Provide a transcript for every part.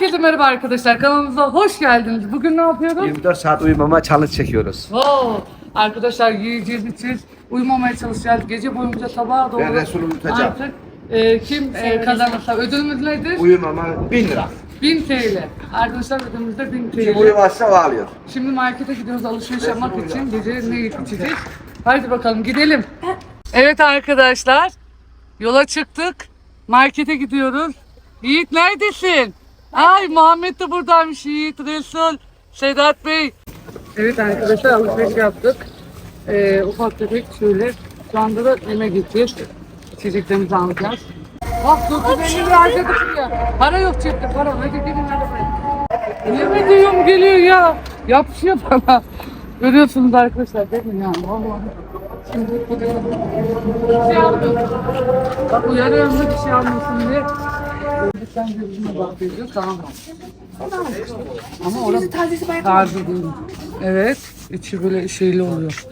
Herkese merhaba arkadaşlar. Kanalımıza hoş geldiniz. Bugün ne yapıyoruz? 24 saat uyumama challenge çekiyoruz. Oo, arkadaşlar yiyeceğiz, içeceğiz, uyumamaya çalışacağız. Gece boyunca sabaha doğru Ben Resul'ü unutacağım. artık e, kim e, kazanırsa ödülümüz nedir? Uyumama 1000 lira. 1000 TL. Arkadaşlar ödülümüz de 1000 Kim TL. uyumazsa o alıyor. Şimdi markete gidiyoruz alışveriş yapmak için. Gece ne yiyip içeceğiz? Haydi bakalım gidelim. Evet arkadaşlar. Yola çıktık. Markete gidiyoruz. Yiğit neredesin? Ay Muhammed de buradaymış Yiğit, Resul, Sedat Bey. Evet arkadaşlar alışveriş yaptık. Ee, ufak tefek şöyle. Şu anda da eve gideceğiz. İçeceklerimizi alacağız. Bak 950 lira harcadık ya. Para yok cepte para. Hadi gelin arabaya. Yemin ediyorum geliyor ya. Yapışıyor bana. Görüyorsunuz arkadaşlar değil mi ya? Vallahi. Şimdi bir şey almıyorum. Bak uyarıyorum da bir şey almıyorsun diye. Sen gözüme bak diyor tamam? Ama orası Tazesi bayağı taze değil. Evet. içi böyle şeyli oluyor.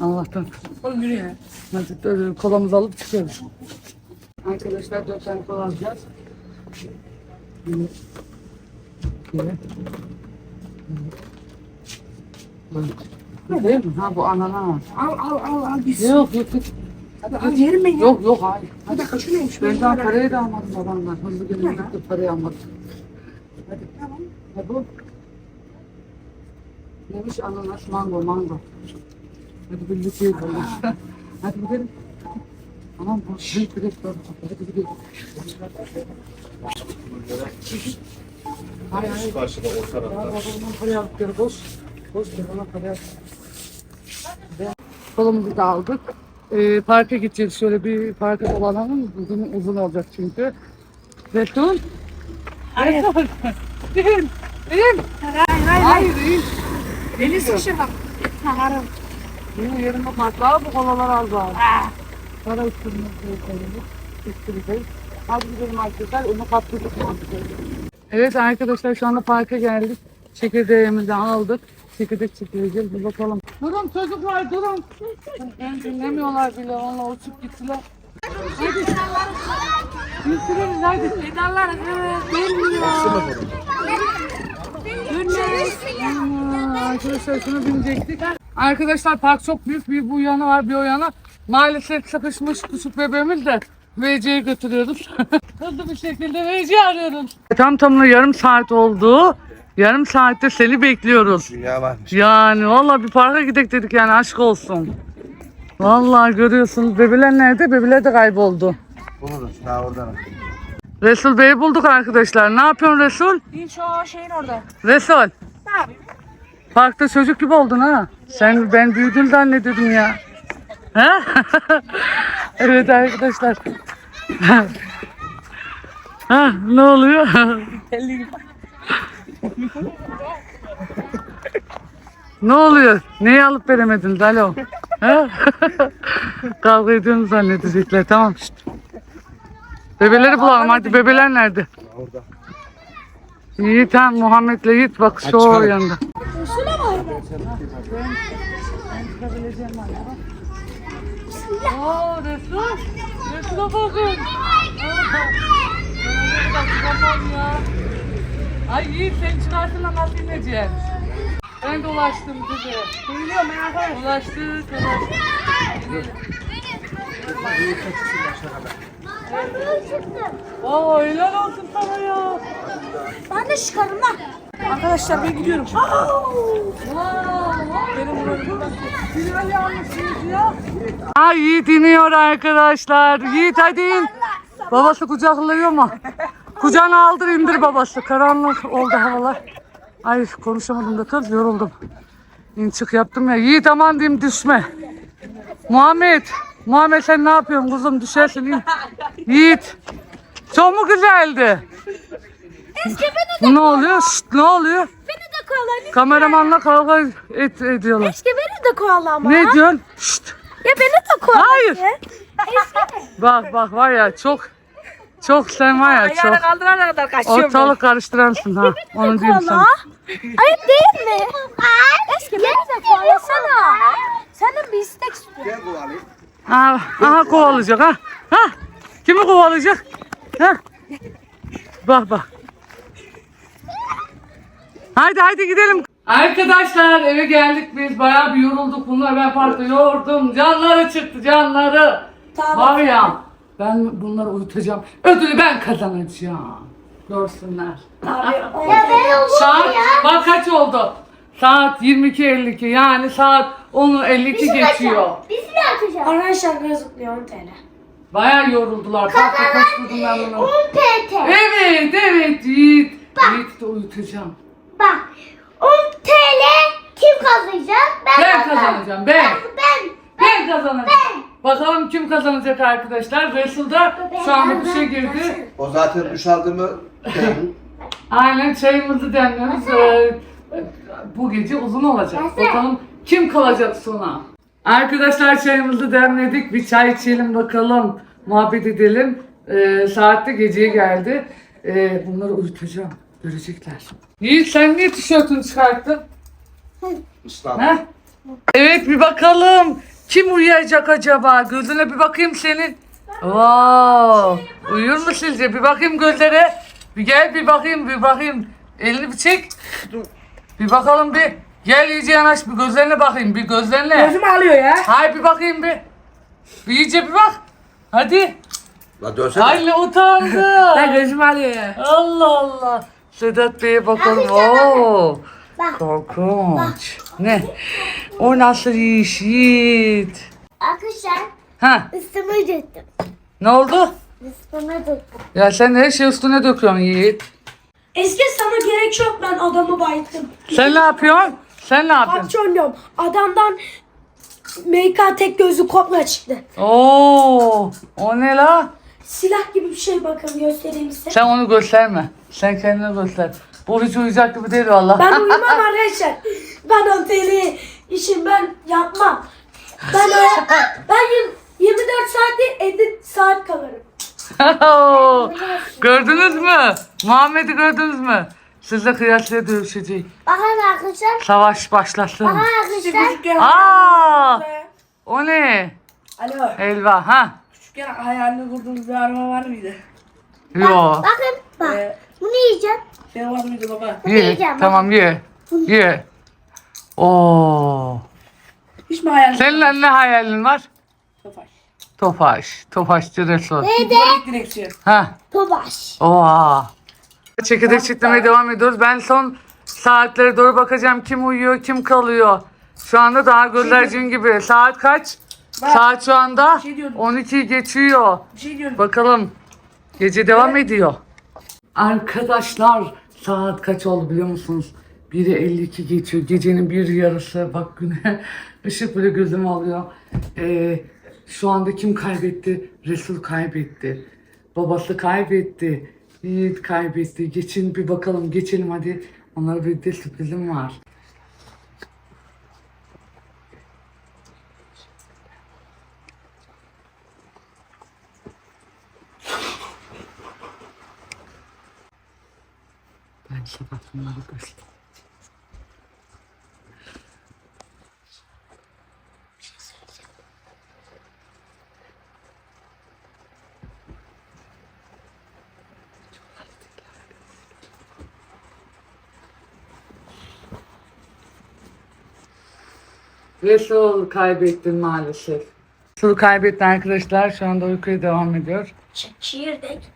Allah'tan. Oğlum yürü ya. Hadi böyle kolamızı alıp çıkıyoruz. Arkadaşlar dört tane kola alacağız. Evet. Evet. Değil mi? Ha bu ananas. Al al al al. Yok yok yok. Hadi al yerim ben ya. Yok yok hayır. Bir dakika şu neymiş? Ben daha parayı da almadım babamdan. Hızlı gelin gitti parayı almadım. Hadi. Tamam. Ne bu? Neymiş ananas mango mango. Hadi birlikte yapalım. Hadi gidelim. Tamam bu bir restoran. Hadi gidelim. Hayır hayır. Karşıda o Ya babamdan parayı aldık geri boş. Boş ver ona parayı. Ve Kolumuzu da aldık. Ee, parka gideceğiz. Şöyle bir parka dolanalım. Uzun, uzun olacak çünkü. Resul. Hayır. Resul. İn. İn. Hayır hayır. Hayır in. Beni sıkışır bak. Harım. Benim yerime bak. Daha bu kolalar az var. Para üstünü üstünü Hadi gidelim arkadaşlar. Onu kaptırdık. Evet arkadaşlar şu anda parka geldik. Çekirdeğimizi aldık. Çekirdek çekileceğiz. Bir bakalım. Durun çocuklar durun. Ben dinlemiyorlar bile. Onunla uçup gittiler. Hadi. Bitiririz hadi. Pedallar gelmiyor. Aa, Arkadaşlar şunu binecektik. Arkadaşlar park çok büyük. Bir bu yana var bir o yana. Maalesef sıkışmış küçük bebeğimiz de VC'ye götürüyoruz. Hızlı bir şekilde VC arıyoruz. Tam tamına yarım saat oldu. Yarım saatte seni bekliyoruz. Dünya varmış. Yani vallahi bir parka gidek dedik yani aşk olsun. Vallahi görüyorsunuz bebeler nerede? Bebeler de kayboldu. Buluruz daha oradan. Resul Bey'i bulduk arkadaşlar. Ne yapıyorsun Resul? İn şu şeyin orada. Resul. Ne yapayım? Parkta çocuk gibi oldun ha. Sen ben büyüdün zannediyordum ya. Ha? evet arkadaşlar. ha, ne oluyor? Ne oluyor? Neyi alıp veremedin Alo? Kavga ediyorsun zannedecekler. Tamam. Şşt. Bebeleri bulalım hadi. Bebeler nerede? Orada. Yiğit ha Muhammed'le Yiğit bak şu çıkalım. yanında. Oo Resul. Resul'a bakın. Tamam ya. Ay Yiğit sen çıkarsın ama nasıl ineceğim? Ben dolaştım bize. Duyuluyor merak etme. Dolaştık dolaştık. Oo helal olsun sana ya. Ben de çıkarım lan. Arkadaşlar ben gidiyorum. Ay Yiğit iniyor arkadaşlar. Yiğit hadi in. Babası kucaklıyor mu? Kucağına aldır indir babası. Karanlık oldu havalar. Ay konuşamadım da kız yoruldum. İn çık yaptım ya. Yiğit aman diyeyim düşme. Muhammed. Muhammed sen ne yapıyorsun kuzum düşersin in. Yiğit. Çok mu güzeldi? Ne oluyor? Şşt, ne oluyor? Beni de koala. Kameramanla kavga et, ediyorlar. Keşke beni de koala ama. Ne diyorsun? Şşt. Ya beni de koala. Hayır. Eski. Bak bak var ya çok çok sen var ya çok kaldırana kadar kaçıyorum. ortalık karıştıransın ha. Onu diyeyim sana. Ayıp değil mi? Eski beni de koalasana. Senin bir istek. Gel bu alayım. Ha, aha kovalayacak ha. Ha. Kimi kovalayacak? Ha. Bak bak. Haydi haydi gidelim. Arkadaşlar eve geldik biz bayağı bir yorulduk bunlar ben parkta yordum canları çıktı canları. Tamam. Var ya ben bunları uyutacağım ödülü ben kazanacağım. Görsünler. Abi. Ya ben oldum Saat ya. bak kaç oldu? Saat 22.52 yani saat 10'u 52 geçiyor. Biz mi atacağız? Arkadaşlar zıplıyor 10 TL. Bayağı yoruldular. Parkta koşturdum ben bunu. 10 PT. Evet evet Yiğit. Yiğit de uyutacağım. Bak 10 TL kim kazanacak? Ben, Ben kazanacağım. kazanacağım ben. Ben. Ben kazanacağım. Bakalım kim kazanacak arkadaşlar. Resul da şu anda bir şey girdi. O zaten duş aldı mı? Aynen çayımızı demliyoruz. Ee, bu gece uzun olacak. Bakalım kim kalacak sona. Arkadaşlar çayımızı demledik. Bir çay içelim bakalım. Muhabbet edelim. Ee, saat de geceye geldi. Ee, bunları uyutacağım. Görecekler. Yiğit sen niye tişörtünü çıkarttın? Islan. Heh. Evet bir bakalım. Kim uyuyacak acaba? Gözüne bir bakayım senin. Wow. Uyur mu sizce? Bir bakayım gözlere. Bir gel bir bakayım bir bakayım. Elini bir çek. Bir bakalım bir. Gel iyice yanaş bir gözlerine bakayım. Bir gözlerine. Gözüm ağlıyor ya. Hay bir bakayım bir. Bir iyice bir bak. Hadi. La dönsene. Ay ne utandı. Ben gözüm ağlıyor ya. Allah Allah. Sedat Bey'e bakalım. Oo. Bak. Korkunç. Ne? O nasıl iş Yiğit? Arkadaşlar Ha, üstüme döktüm. ne oldu? Üstüme döktüm. Ya sen her şey üstüne döküyorsun Yiğit. Eski sana gerek yok ben adamı bayılttım. Sen ne yapıyorsun? Sen ne yapıyorsun? PUBG oynuyorum. Adamdan MK tek gözü kopya çıktı. Oo, o ne la? Silah gibi bir şey bakın göstereyim size. Sen onu gösterme. Sen kendini göster. Hiç uyuyacak gibi değil valla. Ben uyumam arkadaşlar. Ben o deli işim ben yapmam. Ben o, ben yirmi- 24 saat değil 50 saat kalırım. gördünüz mü? Muhammed'i gördünüz mü? Sizle kıyasla dövüşecek. Bakın arkadaşlar. Savaş başlasın. Bakın arkadaşlar. Aa, o ne? Alo. Elva ha? Küçükken hayalini kurduğunuz bir araba var mıydı? Yo. Bakın bak. Ee, Bunu yiyeceğim. Senin var mıydı baba? Ye. yiyeceğim, Tamam ye. Ye. Oo. Hiç mi hayalin? Senin ne hayalin var? Tofaş. Tofaş. Tofaşçı Resul. Direksiyon. Ha. Tobaş. Oha. Çekirdek çitlemeye devam ediyoruz. Ben son saatlere doğru bakacağım. Kim uyuyor, kim kalıyor. Şu anda daha gözlercin gibi. Saat kaç? Saat şu anda şey diyordum. 12 geçiyor. Bir şey diyorum. Bakalım. Gece devam ediyor. Arkadaşlar saat kaç oldu biliyor musunuz? 1'e 52 geçiyor. Gecenin bir yarısı. Bak güne ışık bile gözüm alıyor. Ee, şu anda kim kaybetti? Resul kaybetti. Babası kaybetti. Yiğit kaybetti. Geçin bir bakalım. Geçelim hadi. Onlara bir de sürprizim var. Ben bunları göstereyim. Resul kaybettin maalesef. Resul kaybetti arkadaşlar. Şu anda uykuya devam ediyor. Çekirdek.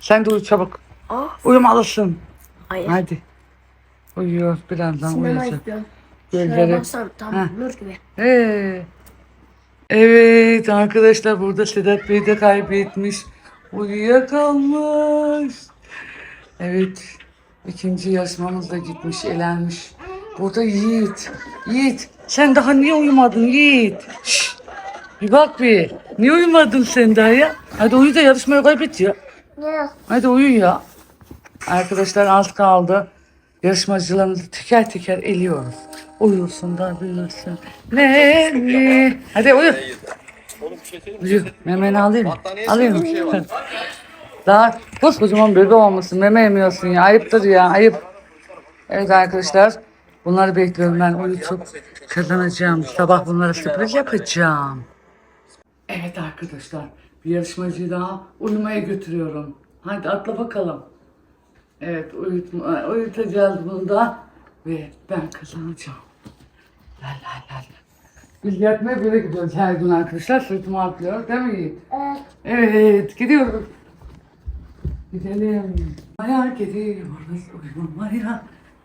Sen de uyu çabuk. Ah. Uyumalısın. Hayır. Hadi. Uyuyor. Birazdan Sinema uyuyacak. istiyorum. Şuraya Gözleri. baksana tam Ha. nur gibi. Ee, evet arkadaşlar burada Sedat Bey de kaybetmiş. Uyuyakalmış. Evet. ikinci yarışmamız da gitmiş, elenmiş. Burada Yiğit. Yiğit sen daha niye uyumadın Yiğit? Şşş, bir bak bir. Niye uyumadın sen daha ya? Hadi uyu da yarışmayı kaybet ya. Ne? Hadi uyu ya. Arkadaşlar az kaldı. Yarışmacılarımızı teker teker eliyoruz. Uyusun da büyüsün. Ne ne? Hadi uyu. Uyu. Memeni alayım mı? Alayım mı? Daha koskocaman bebe olmasın. Meme yemiyorsun ya. Ayıptır ya. Ayıp. Evet arkadaşlar. Bunları bekliyorum ben uyutup kazanacağım. Sabah bunlara sürpriz yapacağım. Evet arkadaşlar. Bir yarışmacıyı daha uyumaya götürüyorum. Hadi atla bakalım. Evet uyutma, uyutacağız bunu da. Ve ben kazanacağım. La la la la. Biz yatmaya böyle gidiyoruz her gün arkadaşlar. Sırtıma atlıyor değil mi Yiğit? Evet. Evet gidiyoruz. Gidelim. Maya gidiyoruz. Uyumaya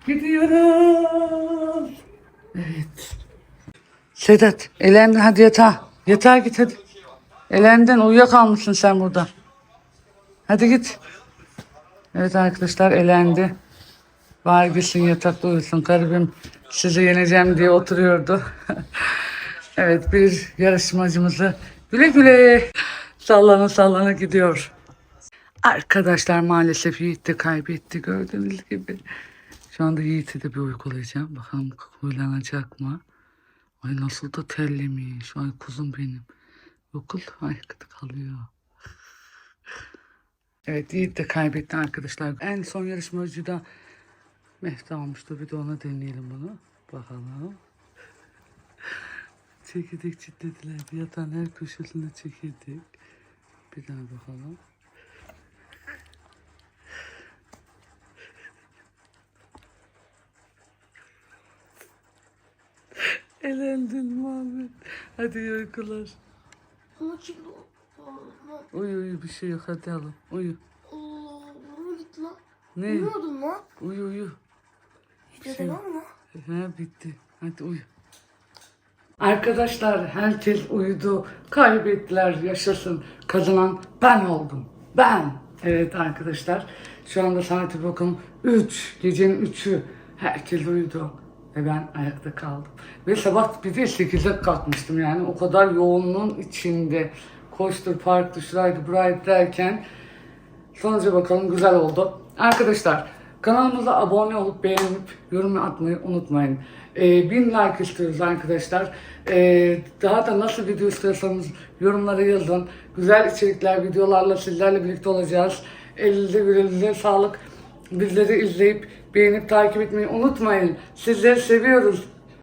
gidiyoruz. Evet. Sedat elendin hadi yatağa. Yatağa git hadi. Elendin uyuyakalmışsın sen burada. Hadi git. Evet arkadaşlar elendi. Var gitsin yatakta uyusun. Garibim sizi yeneceğim diye oturuyordu. evet bir yarışmacımızı güle güle sallana sallana gidiyor. Arkadaşlar maalesef Yiğit de kaybetti gördüğünüz gibi. Şu anda Yiğit'i de bir uygulayacağım. Bakalım uygulanacak mı? Ay nasıl da terlemiş. Ay kuzum benim. Okul ayakta kalıyor. Evet Yiğit de kaybetti arkadaşlar. En son yarışmacı da Mehdi almıştı. Bir de ona deneyelim bunu. Bakalım. Çekirdek çitlediler. Yatağın her köşesinde çekirdek. Bir daha bakalım. Elendin Muhammed. Hadi iyi uykular. Ama şimdi Uyu uyu bir şey yok hadi alın. Uyu. Allah buraya gitti lan. Ne? Uyuyordum lan. Uyu uyu. İşte lan mı? He bitti. Hadi uyu. Arkadaşlar herkes uyudu. Kaybettiler yaşasın. Kazanan ben oldum. Ben. Evet arkadaşlar. Şu anda saati bakın 3. Gecenin 3'ü. Herkes uyudu. Ve ben ayakta kaldım. Ve sabah bir de 8'de kalkmıştım yani. O kadar yoğunluğun içinde. Koştur, parktı, şuraydı, buraydı derken Sonuca bakalım güzel oldu. Arkadaşlar kanalımıza abone olup beğenip yorum atmayı unutmayın. Ee, bin like istiyoruz arkadaşlar. Ee, daha da nasıl video istiyorsanız yorumlara yazın. Güzel içerikler, videolarla sizlerle birlikte olacağız. Elinize yüreğinize sağlık. Bizleri izleyip beğenip takip etmeyi unutmayın. Sizleri seviyoruz.